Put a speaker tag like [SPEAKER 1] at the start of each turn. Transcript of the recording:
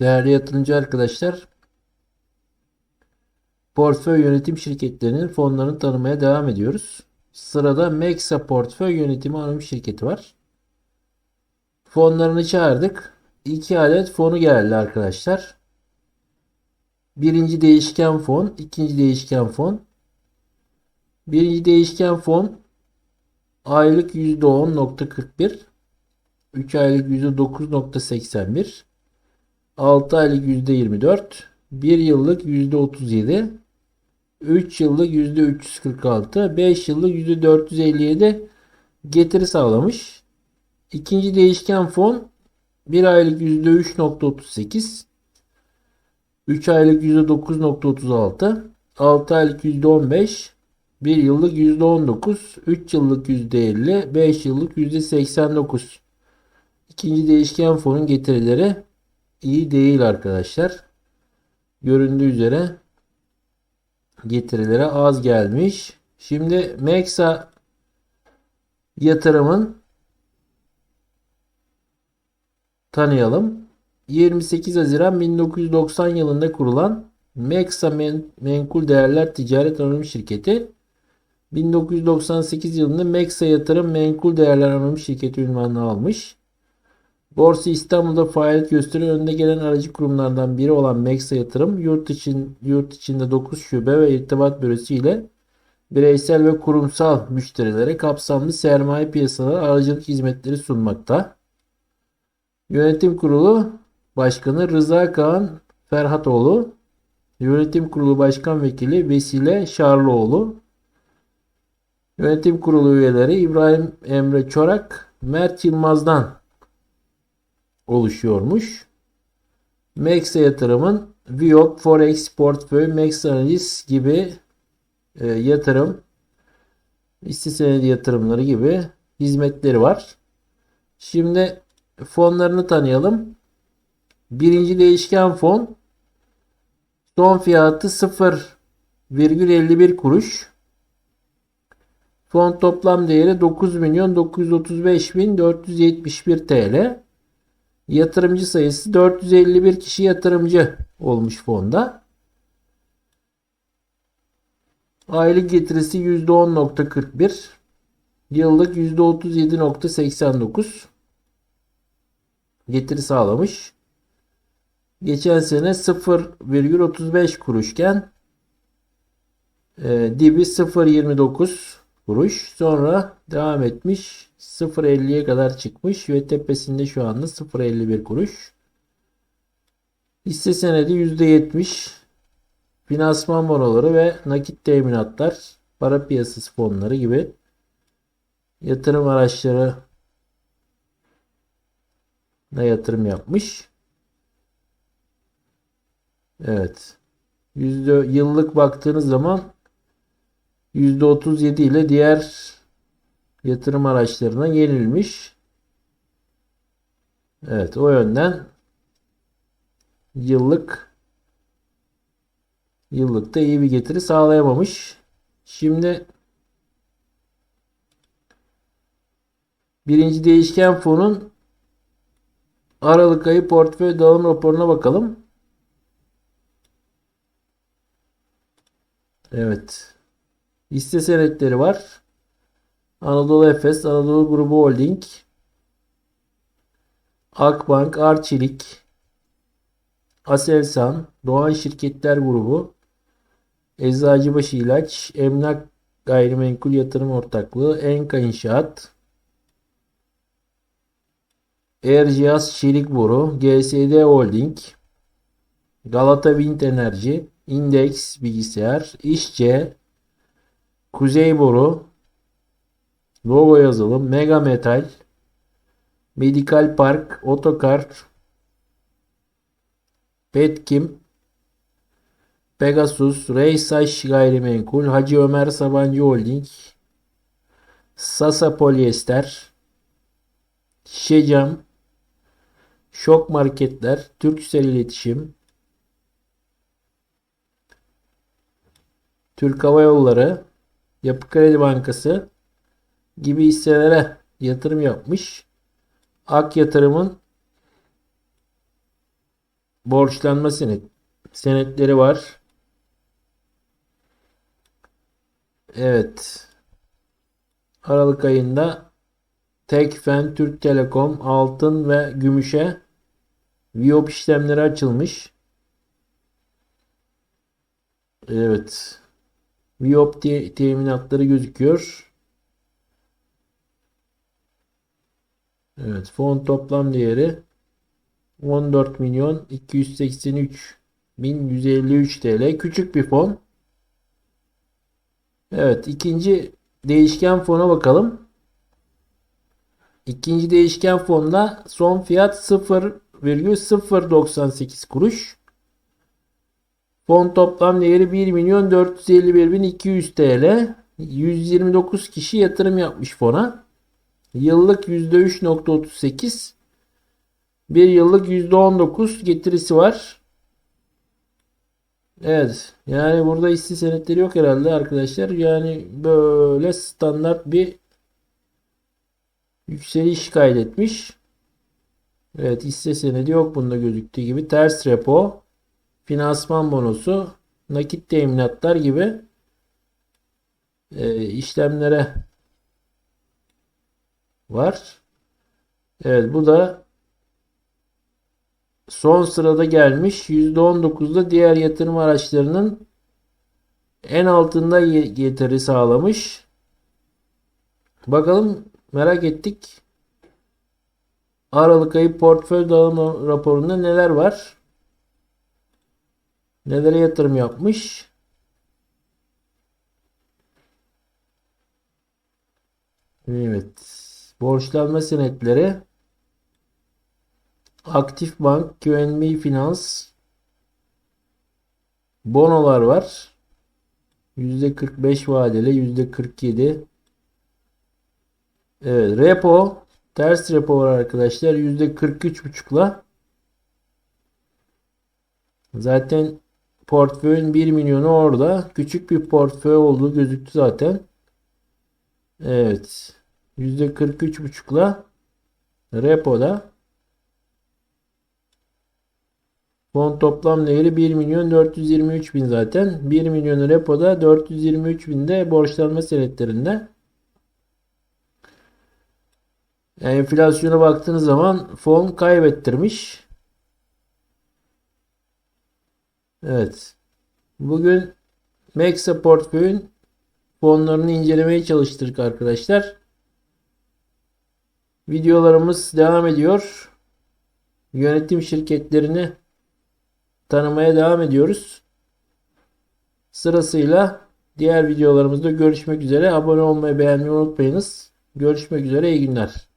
[SPEAKER 1] Değerli yatırımcı arkadaşlar, portföy yönetim şirketlerinin fonlarını tanımaya devam ediyoruz. Sırada Mexa Portföy Yönetimi Anonim Şirketi var. Fonlarını çağırdık. İki adet fonu geldi arkadaşlar. Birinci değişken fon, ikinci değişken fon. Birinci değişken fon aylık %10.41, 3 aylık %9.81, 6 aylık %24, 1 yıllık %37, 3 yıllık %346, 5 yıllık %457 getiri sağlamış. İkinci değişken fon 1 aylık %3.38, 3 aylık %9.36, 6 aylık %15, 1 yıllık %19, 3 yıllık %50, 5 yıllık %89. İkinci değişken fonun getirileri iyi değil arkadaşlar. Göründüğü üzere getirilere az gelmiş. Şimdi Mexa yatırımın tanıyalım. 28 Haziran 1990 yılında kurulan Mexa Men Menkul Değerler Ticaret Anonim Şirketi 1998 yılında Mexa Yatırım Menkul Değerler Anonim Şirketi ünvanını almış. Borsa İstanbul'da faaliyet gösteren önde gelen aracı kurumlardan biri olan Mexa Yatırım, yurt, için, yurt içinde 9 şube ve irtibat bürosu ile bireysel ve kurumsal müşterilere kapsamlı sermaye piyasaları aracılık hizmetleri sunmakta. Yönetim Kurulu Başkanı Rıza Kaan Ferhatoğlu, Yönetim Kurulu Başkan Vekili Vesile Şarlıoğlu, Yönetim Kurulu üyeleri İbrahim Emre Çorak, Mert Yılmaz'dan oluşuyormuş. Max yatırımın Viyop, Forex, Portföy, Max Analiz gibi e, yatırım, hisse senedi yatırımları gibi hizmetleri var. Şimdi fonlarını tanıyalım. Birinci değişken fon son fiyatı 0,51 kuruş. Fon toplam değeri 9 milyon 935 bin 471 TL. Yatırımcı sayısı 451 kişi yatırımcı olmuş fonda. Aylık getirisi %10.41. Yıllık %37.89 getiri sağlamış. Geçen sene 0,35 kuruşken e, dibi 0,29 kuruş. Sonra devam etmiş. 0.50'ye kadar çıkmış ve tepesinde şu anda 0.51 kuruş. Hisse senedi %70. Finansman bonoları ve nakit teminatlar, para piyasası fonları gibi yatırım araçları ne yatırım yapmış. Evet. Yüzde, yıllık baktığınız zaman %37 ile diğer yatırım araçlarına yenilmiş. Evet o yönden yıllık yıllıkta iyi bir getiri sağlayamamış. Şimdi birinci değişken fonun Aralık ayı portföy dağılım raporuna bakalım. Evet. Hisse senetleri var. Anadolu Efes, Anadolu Grubu Holding, Akbank, Arçelik, Aselsan, Doğan Şirketler Grubu, Eczacıbaşı İlaç, Emlak Gayrimenkul Yatırım Ortaklığı, Enka İnşaat, Erciyes Çelik Boru, GSD Holding, Galata Wind Enerji, Index Bilgisayar, İşçe, Kuzey Boru, Logo yazalım. Mega Metal. Medical Park. Otokar. Petkim. Pegasus. Reysaş Gayrimenkul. Hacı Ömer Sabancı Holding. Sasa Polyester. Şişecam. Şok Marketler. Türksel İletişim. Türk Hava Yolları. Yapı Kredi Bankası gibi hisselere yatırım yapmış. Ak yatırımın borçlanma senet senetleri var. Evet. Aralık ayında Tekfen, Türk Telekom, altın ve gümüşe Viyop işlemleri açılmış. Evet. Viyop te teminatları gözüküyor. Evet. Fon toplam değeri 14 milyon 283 bin 153 TL. Küçük bir fon. Evet. ikinci değişken fona bakalım. İkinci değişken fonda son fiyat 0,098 kuruş. Fon toplam değeri 1 milyon 451 bin 200 TL. 129 kişi yatırım yapmış fona. Yıllık %3.38 bir yıllık %19 getirisi var. Evet. Yani burada hisse senetleri yok herhalde arkadaşlar. Yani böyle standart bir yükseliş kaydetmiş. Evet hisse senedi yok bunda gözüktüğü gibi. Ters repo, finansman bonosu, nakit teminatlar gibi e, işlemlere var. Evet bu da son sırada gelmiş. %19'da diğer yatırım araçlarının en altında getiri sağlamış. Bakalım merak ettik. Aralık ayı portföy dağılımı raporunda neler var? Nelere yatırım yapmış? Evet. Borçlanma senetleri Aktif Bank, QNB Finans bonolar var. %45 vadeli, %47 Evet, repo ters repo var arkadaşlar. %43,5'la zaten portföyün 1 milyonu orada. Küçük bir portföy olduğu gözüktü zaten. Evet. %43,5'la repoda fon toplam değeri 1 milyon 423 bin zaten. 1 milyonu repoda 423 bin de borçlanma senetlerinde. Yani enflasyona baktığınız zaman fon kaybettirmiş. Evet. Bugün Mexa portföyün fonlarını incelemeye çalıştık arkadaşlar. Videolarımız devam ediyor. Yönetim şirketlerini tanımaya devam ediyoruz. Sırasıyla diğer videolarımızda görüşmek üzere. Abone olmayı beğenmeyi unutmayınız. Görüşmek üzere. İyi günler.